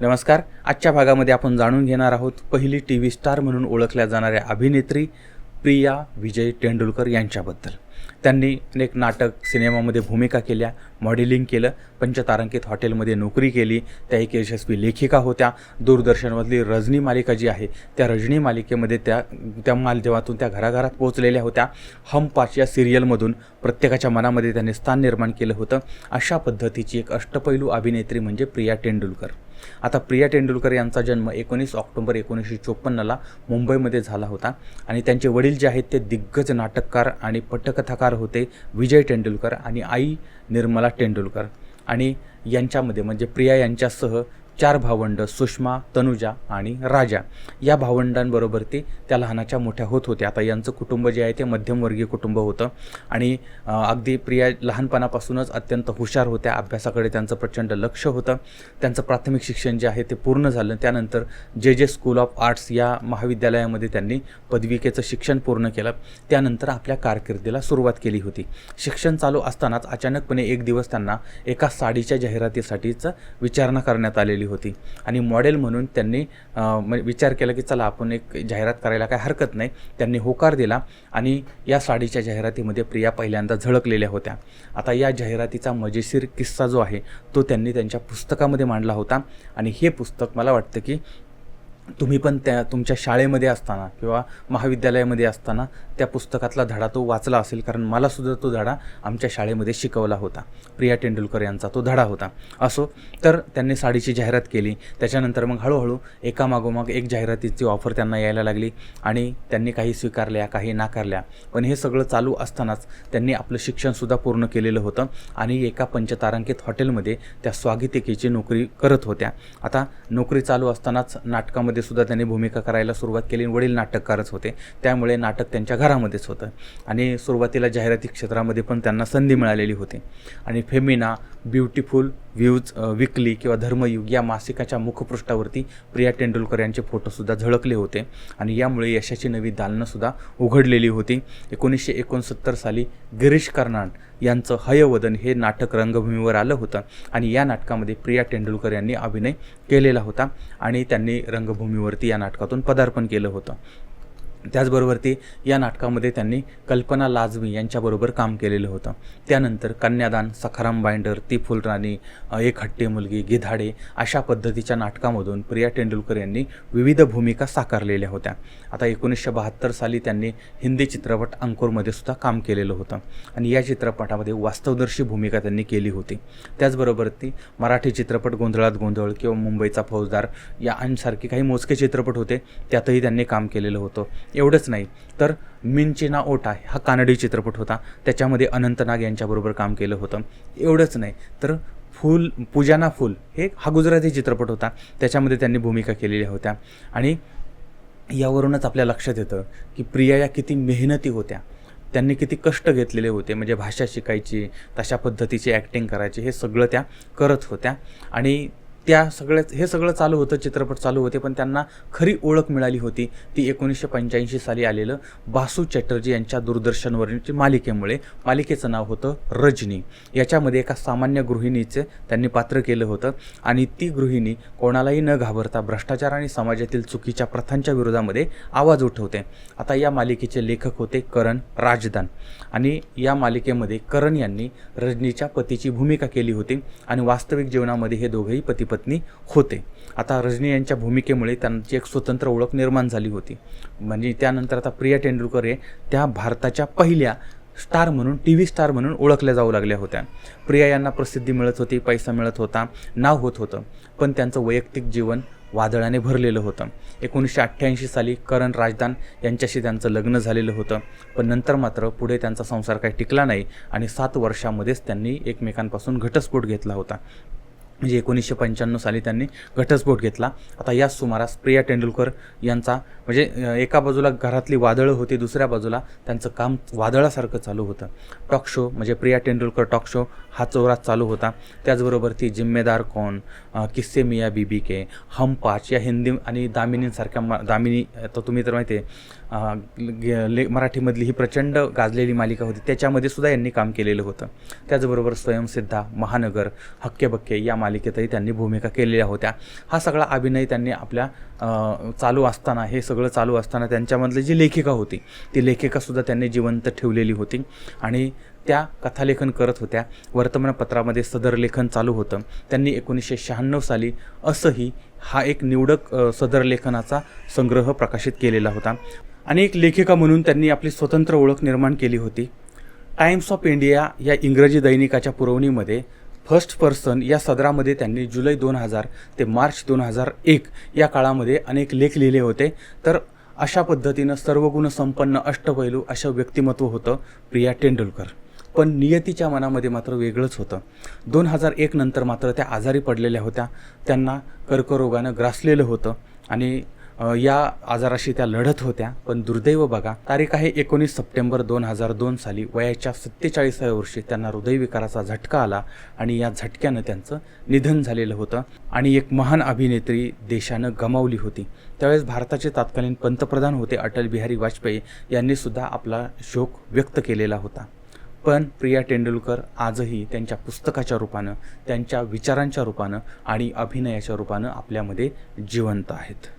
नमस्कार. आजच्या भागामध्ये आपण जाणून घेणार आहोत पहिली टी व्ही स्टार म्हणून ओळखल्या जाणाऱ्या अभिनेत्री प्रिया विजय तेंडुलकर यांच्याबद्दल. त्यांनी अनेक नाटक सिनेमामध्ये भूमिका केल्या मॉडेलिंग केलं पंचतारांकित हॉटेलमध्ये नोकरी केली त्या एक यशस्वी लेखिका होत्या. दूरदर्शनमधली रजनी मालिका जी आहे त्या रजनी मालिकेमध्ये त्या त्या माध्यमातून त्या घराघरात पोहोचलेल्या होत्या. हम पाच या सिरियलमधून प्रत्येकाच्या मनामध्ये त्यांनी स्थान निर्माण केलं होतं. अशा पद्धतीची एक अष्टपैलू अभिनेत्री म्हणजे प्रिया तेंडुलकर. आता प्रिया तेंडुलकर यांचा जन्म एकोणीस ऑक्टोबर एकोणीसशे चोपन्नला मुंबईमध्ये झाला होता. आणि त्यांचे वडील जे आहेत ते दिग्गज नाटककार आणि पटकथाकार होते विजय तेंडुलकर आणि आई निर्मला तेंडुलकर. आणि यांच्यामध्ये म्हणजे प्रिया यांच्यासह चार भावंड सुषमा तनुजा आणि राजा. या भावंडांबरोबर ते त्या लहानाच्या मोठ्या होत होत्या आता यांचं कुटुंब जे आहे ते मध्यमवर्गीय कुटुंब होतं. आणि अगदी प्रिया लहानपणापासूनच अत्यंत हुशार होत्या. अभ्यासाकडे त्यांचं प्रचंड लक्ष होतं. त्यांचं प्राथमिक शिक्षण जे आहे ते पूर्ण झालं. त्यानंतर जे जे स्कूल ऑफ आर्ट्स या महाविद्यालयामध्ये त्यांनी पदविकेचं शिक्षण पूर्ण केलं. त्यानंतर आपल्या कारकिर्दीला सुरुवात केली होती. शिक्षण चालू असतानाच अचानकपणे एक दिवस त्यांना एका साडीच्या जाहिरातीसाठीच विचारणा करण्यात आलेली होती. आणि मॉडेल म्हणून त्यांनी विचार केला की चला आपण एक जाहिरात करायला काय हरकत नाही. त्यांनी होकार दिला आणि या साडीच्या जाहिरातीमध्ये प्रिया पहिल्यांदा झळकलेल्या होत्या. आता या जाहिरातीचा मजेशीर किस्सा जो आहे तो त्यांनी त्यांच्या पुस्तकामध्ये मांडला होता. आणि हे पुस्तक मला वाटतं की तुम्ही पण त्या तुमच्या शाळेमध्ये असताना किंवा महाविद्यालयामध्ये असताना त्या पुस्तकातला धडा तो वाचला असेल कारण मलासुद्धा तो धडा आमच्या शाळेमध्ये शिकवला होता. प्रिया तेंडुलकर यांचा तो धडा होता. असो तर त्यांनी साडीची जाहिरात केली. त्याच्यानंतर मग हळूहळू एकामागोमाग एक जाहिरातीची ऑफर त्यांना यायला लागली आणि त्यांनी काही स्वीकारल्या काही नाकारल्या. पण हे सगळं चालू असतानाच त्यांनी आपलं शिक्षणसुद्धा पूर्ण केलेलं होतं आणि एका पंचतारांकित हॉटेलमध्ये त्या स्वागतिकेची नोकरी करत होत्या. आता नोकरी चालू असतानाच नाटकामध्ये सुद्धा त्यांनी भूमिका करायला सुरुवात केली वडील नाटककारच होते. त्यामुळे नाटक त्यांच्या घरामध्येच होतं. आणि सुरुवातीला जाहिराती क्षेत्रामध्ये पण त्यांना संधी मिळालेली होती. आणि फेमिना ब्युटिफुल व्ह्यूज विकली किंवा धर्मयुग या मासिकाच्या मुखपृष्ठावरती प्रिया तेंडुलकर यांचे फोटोसुद्धा झळकले होते. आणि यामुळे यशाची नवी दालनंसुद्धा उघडलेली होती. एकोणीसशे एकोणसत्तर साली गिरीश कर्नाड यांचं हयवदन हे नाटक रंगभूमीवर आलं होतं. आणि या नाटकामध्ये प्रिया तेंडुलकर यांनी अभिनय केलेला होता आणि त्यांनी रंगभूमीवरती या नाटकातून पदार्पण केलं होतं. त्याचबरोबर ते या नाटकामध्ये त्यांनी कल्पना लाजमी यांच्याबरोबर काम केलेलं होतं. त्यानंतर कन्यादान सखाराम बाइंडर ती फुलराणी एक हट्टी मुलगी गिधाडे अशा पद्धतीच्या नाटकामधून प्रिया तेंडुलकर यांनी विविध भूमिका साकारलेल्या होत्या. आता एकोणीसशे बहात्तर साली त्यांनी हिंदी चित्रपट अंकुरमध्ये सुद्धा काम केलेलं होतं आणि या चित्रपटामध्ये वास्तवदर्शी भूमिका त्यांनी केली होती. त्याचबरोबर ती मराठी चित्रपट गोंधळात गोंधळ किंवा मुंबईचा फौजदार या आणसारखे काही मोजके चित्रपट होते त्यातही त्यांनी काम केलेलं होतं. एवढंच नाही. तर मिनचिना ओटा हा कानडी चित्रपट होता. त्याच्यामध्ये अनंतनाग यांच्याबरोबर काम केलं होतं. एवढंच नाही. तर फूल पूजाना फूल हे हा गुजराती चित्रपट होता. त्याच्यामध्ये त्यांनी भूमिका केलेल्या होत्या. आणि यावरूनच आपल्या लक्षात येतं की प्रिया या किती मेहनती होत्या. त्यांनी किती कष्ट घेतलेले होते. म्हणजे भाषा शिकायची तशा पद्धतीची ॲक्टिंग करायची हे सगळं त्या करत होत्या. आणि त्या सगळ्याच हे सगळं चालू होतं चित्रपट चालू होते पण त्यांना खरी ओळख मिळाली होती. ती एकोणीसशे पंच्याऐंशी साली आलेलं बासू चॅटर्जी यांच्या दूरदर्शनवरची मालिकेमुळे. मालिकेचं नाव होतं रजनी. याच्यामध्ये एका सामान्य गृहिणीचे त्यांनी पात्र केलं होतं. आणि ती गृहिणी कोणालाही न घाबरता भ्रष्टाचार आणि समाजातील चुकीच्या प्रथांच्या विरोधामध्ये आवाज उठवते. आता या मालिकेचे लेखक होते करण राजदान. आणि या मालिकेमध्ये करण यांनी रजनीच्या पतीची भूमिका केली होती. आणि वास्तविक जीवनामध्ये हे दोघेही पती पत्नी होते. आता रजनी यांच्या भूमिकेमुळे त्यांची एक स्वतंत्र ओळख निर्माण झाली होती. म्हणजे त्यानंतर आता प्रिया तेंडुलकर हे त्या भारताच्या पहिल्या स्टार म्हणून टी व्ही स्टार म्हणून ओळखल्या जाऊ लागल्या होत्या. प्रिया यांना प्रसिद्धी मिळत होती पैसा मिळत होता नाव होत होतं. पण त्यांचं वैयक्तिक जीवन वादळाने भरलेलं होतं. एकोणीसशे अठ्ठ्याऐंशी साली करण राजदान यांच्याशी त्यांचं लग्न झालेलं होतं. पण नंतर मात्र पुढे त्यांचा संसार काही टिकला नाही आणि सात वर्षामध्येच त्यांनी एकमेकांपासून घटस्फोट घेतला होता. म्हणजे एकोणीसशे पंच्याण्णव साली त्यांनी घटस्फोट घेतला. आता याच सुमारास प्रिया तेंडुलकर यांचा म्हणजे एका बाजूला घरातली वादळं होती दुसऱ्या बाजूला त्यांचं काम वादळासारखं चालू होतं. टॉक शो म्हणजे प्रिया तेंडुलकर टॉक शो हा चौरात चालू होता. त्याचबरोबर ती जिम्मेदार कोण किस्से मिया बीबी के हम पाच या हिंदी आणि दामिनींसारख्या मा दामिनी तर तुम्ही तर माहिती आहे ले मराठीमधली ही प्रचंड गाजलेली मालिका होती. त्याच्यामध्ये सुद्धा यांनी काम केलेलं होतं. त्याचबरोबर स्वयंसिद्धा महानगर हक्केबक्के या मालिकेतही त्यांनी भूमिका केलेल्या होत्या. हा सगळा अभिनय त्यांनी आपल्या चालू असताना हे सगळं चालू असताना त्यांच्यामधली जी लेखिका होती ती लेखिकासुद्धा त्यांनी जिवंत ठेवलेली होती. आणि त्या कथालेखन करत होत्या. वर्तमानपत्रामध्ये सदर लेखन चालू होतं. त्यांनी एकोणीसशे शहाण्णव साली असंही हा एक निवडक सदर लेखनाचा संग्रह प्रकाशित केलेला होता. आणि एक लेखिका म्हणून त्यांनी आपली स्वतंत्र ओळख निर्माण केली होती. टाइम्स ऑफ इंडिया या इंग्रजी दैनिकाच्या पुरवणीमध्ये फर्स्ट पर्सन या सदरामध्ये त्यांनी जुलै दोन हजार ते मार्च दोन हजार एक या काळामध्ये अनेक लेख लिहिले होते. तर अशा पद्धतीनं सर्वगुणसंपन्न अष्टपैलू असं व्यक्तिमत्व होतं प्रिया तेंडुलकर. पण नियतीच्या मनामध्ये मात्र वेगळंच होतं. दोन हजार एक नंतर मात्र त्या आजारी पडलेल्या होत्या. त्यांना कर्करोगानं ग्रासलेलं होतं आणि या आजाराशी त्या लढत होत्या. पण दुर्दैव बघा तारीख आहे एकोणीस सप्टेंबर दोन हजार दोन साली. वयाच्या सत्तेचाळीसाव्या वर्षी त्यांना हृदयविकाराचा झटका आला आणि या झटक्यानं त्यांचं निधन झालेलं होतं आणि एक महान अभिनेत्री देशानं गमावली होती. त्यावेळेस भारताचे तत्कालीन पंतप्रधान होते अटल बिहारी वाजपेयी यांनी सुद्धा आपला शोक व्यक्त केलेला होता. पण प्रिया तेंडुलकर आजही त्यांच्या पुस्तकाच्या रूपानं त्यांच्या विचारांच्या रूपानं आणि अभिनयाच्या रूपानं आपल्यामध्ये जिवंत आहेत.